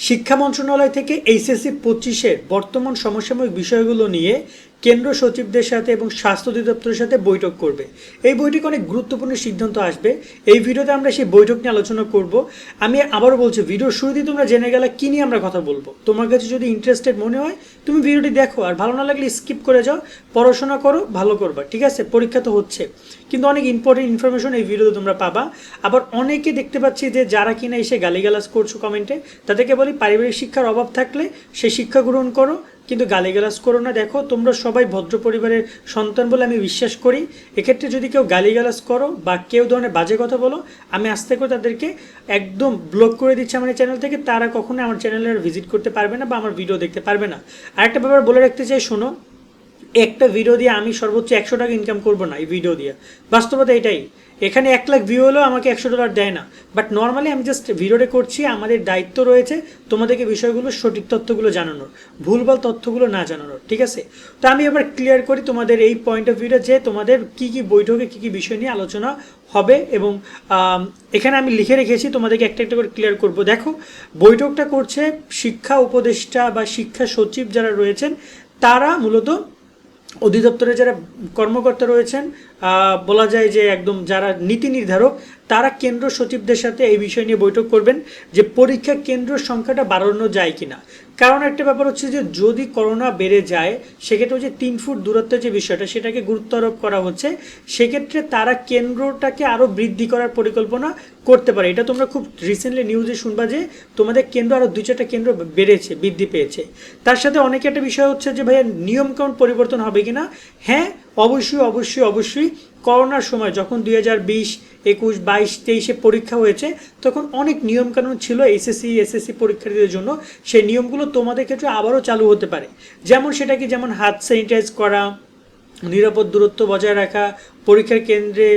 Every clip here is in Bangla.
শিক্ষা মন্ত্রণালয় থেকে এইচএসসি পঁচিশের বর্তমান সমসাময়িক বিষয়গুলো নিয়ে কেন্দ্র সচিবদের সাথে এবং স্বাস্থ্য অধিদপ্তরের সাথে বৈঠক করবে। এই বৈঠকে অনেক গুরুত্বপূর্ণ সিদ্ধান্ত আসবে। এই ভিডিওতে আমরা সেই বৈঠক নিয়ে আলোচনা করব। আমি আবারও বলছি, ভিডিওর শুরুতেই তোমরা জেনে গেলে কী নিয়ে আমরা কথা বলব। তোমার কাছে যদি ইন্টারেস্টেড মনে হয়, তুমি ভিডিওটি দেখো। আর ভালো না লাগলে স্কিপ করে যাও, পড়াশোনা করো, ভালো করবা। ঠিক আছে? পরীক্ষা তো হচ্ছে। কিন্তু অনেক ইম্পর্টেন্ট ইনফরমেশন এই ভিডিওতে তোমরা পাবা। আবার অনেকে দেখতে পাচ্ছি যে যারা কিনা এসে গালিগালাজ করছ কমেন্টে তাদেরকে বলি, পারিবারিক শিক্ষার অভাব থাকলে সে শিক্ষা গ্রহণ করো। কিন্তু গালিগালাজ করো না। দেখো, তোমরা সবাই ভদ্র পরিবারের সন্তান বলে আমি বিশ্বাস করি। এক্ষেত্রে যদি কেউ গালিগালাজ করো বা কেউ ধরনের বাজে কথা বলো, আমি আস্তে করে তাদেরকে একদম ব্লক করে দিচ্ছি আমার চ্যানেল থেকে। তারা কখনো আমার চ্যানেলে ভিজিট করতে পারবে না বা আমার ভিডিও দেখতে পারবে না। আরেকটা ব্যাপার বলে রাখতে চাই, শোনো। একটা ভিডিও দিয়ে আমি সর্বোচ্চ একশো টাকা ইনকাম করব না এই ভিডিও দিয়ে। বাস্তবতা এটাই। এখানে এক লাখ ভিউ হলেও আমাকে একশো ডলার দেয় না। বাট নর্মালি আমি জাস্ট ভিডিওটা করছি, আমাদের দায়িত্ব রয়েছে তোমাদেরকে বিষয়গুলো, সঠিক তথ্যগুলো জানানোর, ভুলভাল তথ্যগুলো না জানানোর, ঠিক আছে? তো আমি এবার ক্লিয়ার করি তোমাদের এই পয়েন্ট অফ ভিউটা যে তোমাদের কি কি বৈঠকে কি কি বিষয় নিয়ে আলোচনা হবে এবং এখানে আমি লিখে রেখেছি, তোমাদেরকে একটা একটা করে ক্লিয়ার করব। দেখো, বৈঠকটা করছে শিক্ষা উপদেষ্টা বা শিক্ষা সচিব যারা রয়েছেন, তারা মূলত অধিদপ্তরে যারা কর্মকর্তা রয়েছেন বলা যায় যে একদম যারা নীতি নির্ধারক, তারা কেন্দ্র সচিবদের সাথে এই বিষয় নিয়ে বৈঠক করবেন যে পরীক্ষা কেন্দ্র সংখ্যাটা বাড়ানো যায় কিনা। কারণ একটা ব্যাপার হচ্ছে যে যদি করোনা বেড়ে যায়, সেক্ষেত্রে যে তিন ফুট দূরত্বের যে বিষয়টা, সেটাকে গুরুত্ব আরোপ করা হচ্ছে, সেক্ষেত্রে তারা কেন্দ্রটাকে আরও বৃদ্ধি করার পরিকল্পনা করতে পারে। এটা তোমরা খুব রিসেন্টলি নিউজে শুনবা যে তোমাদের কেন্দ্র আরও দুই চারটা কেন্দ্র বেড়েছে, বৃদ্ধি পেয়েছে। তার সাথে অনেক একটা বিষয় হচ্ছে যে ভাইয়া, নিয়ম কাউন্ট পরিবর্তন হবে কিনা? হ্যাঁ অবশ্যই অবশ্যই অবশ্যই করোনার সময় যখন দুই হাজার বিশ, একুশ, বাইশ, তেইশে পরীক্ষা হয়েছে, তখন অনেক নিয়মকানুন ছিল এসএসসি এসএসসি পরীক্ষার্থীদের জন্য। সেই নিয়মগুলো তোমাদের ক্ষেত্রে আবারও চালু হতে পারে। যেমন সেটা কি যেমন হাত স্যানিটাইজ করা, নিরাপদ দূরত্ব বজায় রাখা পরীক্ষার কেন্দ্রে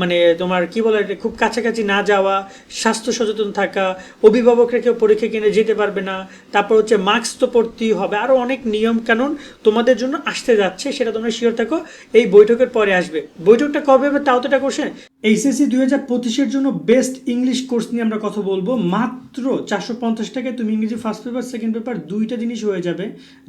মানে তোমার কি বলে খুব কাছাকাছি না যাওয়া, স্বাস্থ্য সচেতন থাকা, অভিভাবকরা কেউ পরীক্ষা কেন্দ্রে যেতে পারবে না, তারপর হচ্ছে মাস্ক তো পড়তেই হবে আরও অনেক নিয়ম কানুন তোমাদের জন্য আসতে যাচ্ছে, সেটা তোমরা শিওর থাকো, এই বৈঠকের পরে আসবে। বৈঠকটা কবে হবে তাও তো এটা কোশ্চেন এইচএসসি দুই হাজার পঁচিশের জন্য বেস্ট ইংলিশ কোর্স নিয়ে আমরা কথা বলব, মাত্র চারশো পঞ্চাশ টাকায় তুমি ইংরেজি ফার্স্ট পেপার সেকেন্ড পেপার দুইটা জিনিস হয়ে যাবে।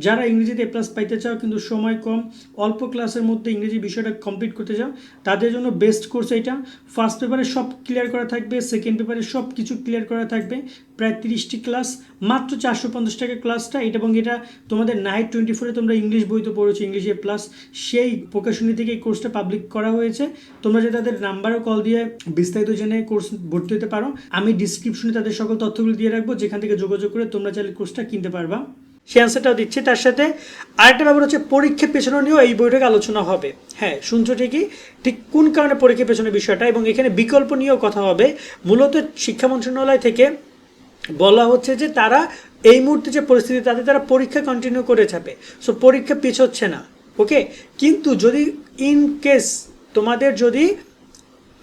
যারা ইংরেজিতে প্লাস পাইতে চাও কিন্তু সময় কম, অল্প ক্লাসের মধ্যে ইংরেজি বিষয়টা কমপ্লিট করতে চাও, তাদের জন্য বেস্ট কোর্স এটা। ফার্স্ট পেপারে সব ক্লিয়ার করা থাকবে সেকেন্ড পেপারে সব কিছু ক্লিয়ার করা থাকবে। প্রায় তিরিশটি ক্লাস মাত্র চারশো পঞ্চাশ টাকা ক্লাসটা এটা এবং এটা তোমাদের নাইট টোয়েন্টি ফোরে তোমরা ইংলিশ বই তো পড়েছো ইংলিশে প্লাস সেই প্রকাশনী থেকে এই কোর্সটা পাবলিক করা হয়েছে। তোমরা যে তাদের নাম্বারও কল দিয়ে বিস্তারিত জেনে কোর্স ভর্তি হতে পারো। আমি ডিসক্রিপশনে তাদের সকল তথ্যগুলো দিয়ে রাখব, যেখান থেকে যোগাযোগ করে তোমরা চাইলে কোর্সটা কিনতে পারবা। সেই অ্যান্সারটাও দিচ্ছে। তার সাথে আরেকটা ব্যাপার হচ্ছে পরীক্ষা পেছনে নিয়েও এই বইটাকে আলোচনা হবে। হ্যাঁ শুনছো ঠিকই। ঠিক কোন কারণে পরীক্ষা পেছনে বিষয়টা? এবং এখানে বিকল্প নিয়েও কথা হবে। মূলত শিক্ষা মন্ত্রণালয় থেকে বলা হচ্ছে যে, তারা এই মুহূর্তে যে পরিস্থিতি, তাতে তারা পরীক্ষা কন্টিনিউ করে যাবে। সো পরীক্ষা পিছোচ্ছে না। ওকে কিন্তু যদি ইন কেস তোমাদের যদি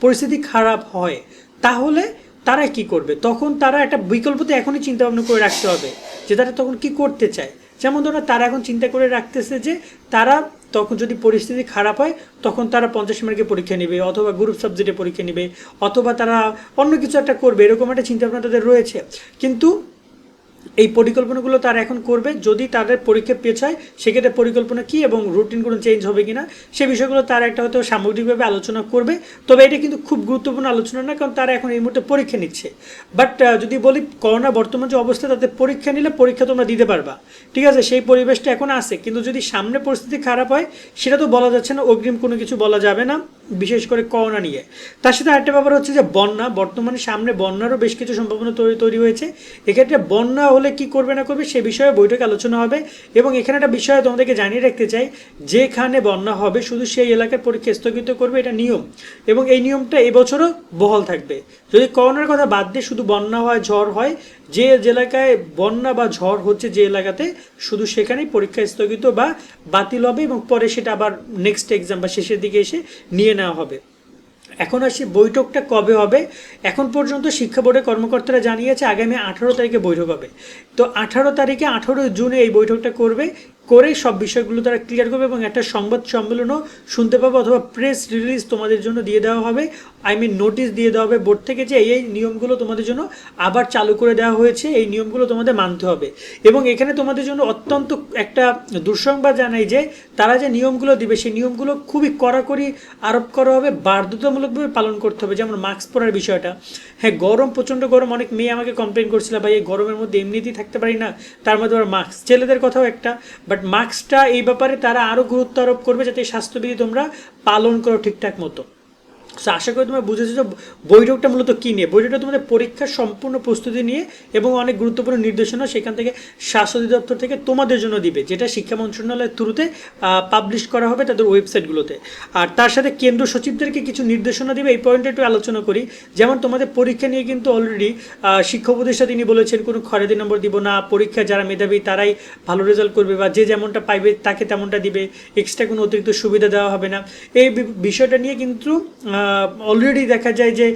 পরিস্থিতি খারাপ হয়, তাহলে তারা কি করবে? তখন তারা একটা বিকল্প তো এখনই চিন্তা ভাবনা করে রাখতে হবে যে তারা তখন কি করতে চায়। যেমন ধরো তারা এখন চিন্তা করে রাখতেছে যে তারা তখন যদি পরিস্থিতি খারাপ হয়, তখন তারা পঞ্চাশ মার্কে পরীক্ষা নেবে অথবা গ্রুপ সাবজেক্টে পরীক্ষা নেবে অথবা তারা অন্য কিছু একটা করবে, এরকম একটা চিন্তাভাবনা তাদের রয়েছে। কিন্তু এই পরিকল্পনাগুলো তারা এখন করবে। যদি তাদের পরীক্ষা পেছায় সেক্ষেত্রে পরিকল্পনা কী এবং রুটিন কোনো চেঞ্জ হবে কিনা, সে বিষয়গুলো তারা একটা হয়তো সামগ্রিকভাবে আলোচনা করবে। তবে এটা কিন্তু খুব গুরুত্বপূর্ণ আলোচনা না, কারণ তারা এখন এই মুহূর্তে পরীক্ষা নিচ্ছে। বাট যদি বলি করোনা বর্তমান যে অবস্থা, তাতে পরীক্ষা নিলে পরীক্ষা তোমরা দিতে পারবা। ঠিক আছে, সেই পরিবেশটা এখন আছে। কিন্তু যদি সামনে পরিস্থিতি খারাপ হয়, সেটা তো বলা যাচ্ছে না, অগ্রিম কোনো কিছু বলা যাবে না, বিশেষ করে করোনা নিয়ে। তার সাথে আরেকটা ব্যাপার হচ্ছে যে, বন্যা, বর্তমানে সামনে বন্যারও বেশ কিছু সম্ভাবনা তৈরি তৈরি হয়েছে। এক্ষেত্রে বন্যা হলে কি করবে না করবে সে বিষয়ে বৈঠকে আলোচনা হবে এবং এখানে একটা বিষয় তোমাদেরকে জানিয়ে রাখতে চাই, যেখানে বন্যা হবে শুধু সেই এলাকার পরীক্ষা স্থগিত করবে, এটা নিয়ম এবং এই নিয়মটা এবছরও বহাল থাকবে। যদি করোনার কথা বাদ দিয়ে শুধু বন্যা হয়, ঝড় হয়, যে এলাকায় বন্যা বা ঝড় হচ্ছে যে এলাকাতে, শুধু সেখানেই পরীক্ষা স্থগিত বা বাতিল হবে এবং পরে সেটা আবার নেক্সট এক্সাম বা শেষের দিকে এসে নিয়ে নেওয়া হবে। এখন আসি বৈঠকটা কবে হবে? এখন পর্যন্ত শিক্ষা বোর্ডের কর্মকর্তারা জানিয়েছে আগামী আঠারো তারিখে বৈঠক হবে। তো আঠারো তারিখে আঠারো জুনে এই বৈঠকটা করবে। করে সব বিষয়গুলো তারা ক্লিয়ার করবে এবং একটা সংবাদ সম্মেলনও শুনতে পাবে অথবা প্রেস রিলিজ তোমাদের জন্য দিয়ে দেওয়া হবে। আই মিন নোটিশ দিয়ে দেওয়া হবে। বোর্ড থেকে যে এই এই নিয়মগুলো তোমাদের জন্য আবার চালু করে দেওয়া হয়েছে, এই নিয়মগুলো তোমাদের মানতে হবে। এবং এখানে তোমাদের জন্য অত্যন্ত একটা দুঃসংবাদ জানাই যে, তারা যে নিয়মগুলো দিবে, সেই নিয়মগুলো খুবই কড়াকড়ি আরোপ করা হবে, বাধ্যতামূলকভাবে পালন করতে হবে। যেমন মাস্ক পরার বিষয়টা। হ্যাঁ গরম, প্রচণ্ড গরম, অনেক মেয়ে আমাকে কমপ্লেন করছিল, ভাই, এই গরমের মধ্যে এমনিতেই থাকতে পারি না। তার মধ্যে আবার মাস্ক ছেলেদের কথাও একটা বাট মাস্কটা এই ব্যাপারে তারা আরও গুরুত্ব আরোপ করবে যাতে স্বাস্থ্যবিধি তোমরা পালন করো ঠিকঠাক মতো। সো আশা করি তোমরা বুঝেছ যে বৈঠকটা মূলত কী নিয়ে? বৈঠকটা তোমাদের পরীক্ষার সম্পূর্ণ প্রস্তুতি নিয়ে এবং অনেক গুরুত্বপূর্ণ নির্দেশনা সেখান থেকে স্বাস্থ্য অধিদপ্তর থেকে তোমাদের জন্য দিবে, যেটা শিক্ষা মন্ত্রণালয়ের থ্রুতে পাবলিশ করা হবে তাদের ওয়েবসাইটগুলোতে। আর তার সাথে কেন্দ্র সচিবদেরকে কিছু নির্দেশনা দিবে, এই পয়েন্টে একটু আলোচনা করি। যেমন তোমাদের পরীক্ষা নিয়ে কিন্তু অলরেডি শিক্ষা উপদেষ্টা তিনি বলেছেন, কোনো খরেদি নম্বর দিব না পরীক্ষা যারা মেধাবী তারাই ভালো রেজাল্ট করবে বা যে যেমনটা পাইবে তাকে তেমনটা দিবে এক্সট্রা কোনো অতিরিক্ত সুবিধা দেওয়া হবে না। এই বিষয়টা নিয়ে কিন্তু অলরেডি দেখা যায় যে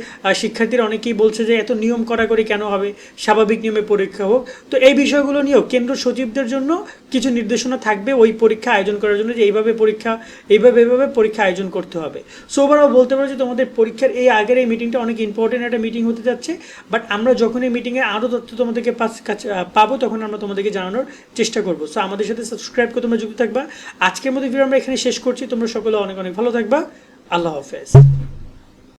শিক্ষার্থীরা অনেকেই বলছে যে, এত নিয়ম কড়াকড়ি কেন হবে? স্বাভাবিক নিয়মে পরীক্ষা হোক। তো এই বিষয়গুলো নিয়েও কেন্দ্র সচিবদের জন্য কিছু নির্দেশনা থাকবে ওই পরীক্ষা আয়োজন করার জন্য, যে এইভাবে পরীক্ষা, এইভাবে এইভাবে পরীক্ষা আয়োজন করতে হবে। সো ওভারঅল বলতে পারো যে, তোমাদের পরীক্ষার এই আগের এই মিটিংটা অনেক ইম্পর্টেন্ট একটা মিটিং হতে যাচ্ছে। বাট আমরা যখন এই মিটিংয়ে আরও তথ্য তোমাদেরকে পাবো, তখন আমরা তোমাদেরকে জানানোর চেষ্টা করব। সো আমাদের সাথে সাবস্ক্রাইব করে তোমরা যুক্ত থাকবা। আজকের মতো ভিডিও আমরা এখানে শেষ করছি। তোমরা সকলে অনেক অনেক ভালো থাকবা। আল্লাহ হাফেজ।